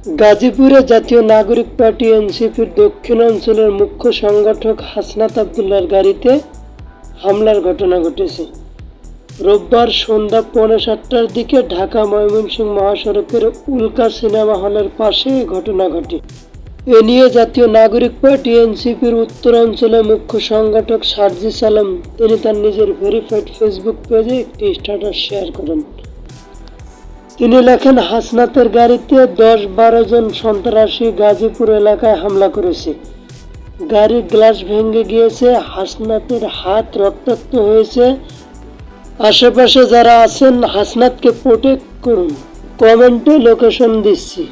গাজীপুরে জাতীয় নাগরিক পার্টি এনসিপির দক্ষিণ অঞ্চলের মুখ্য সংগঠক হাসনাত আবদুল্লার গাড়িতে হামলার ঘটনা ঘটেছে। রোববার সন্ধ্যা পৌনে সাতটার দিকে ঢাকা ময়মনসিংহ মহাসড়কের উল্কা সিনেমা হলের পাশে ঘটনা ঘটে। এ নিয়ে জাতীয় নাগরিক পার্টি এনসিপির উত্তরাঞ্চলের মুখ্য সংগঠক সার্জিস সালাম, তিনি তার নিজের ভেরিফাইড ফেসবুক পেজে একটি স্ট্যাটাস শেয়ার করেন। তিনি লেখেন, হাসনাতের গাড়িতে দশ বারো জন সন্ত্রাসী গাজীপুর এলাকায় হামলা করেছে। গাড়ির গ্লাস ভেঙে গিয়েছে, হাসনাতের হাত রক্তাক্ত হয়েছে। আশেপাশে যারা আছেন, হাসনাতকে প্রোটেক্ট করুন। কমেন্টে লোকেশন দিচ্ছি।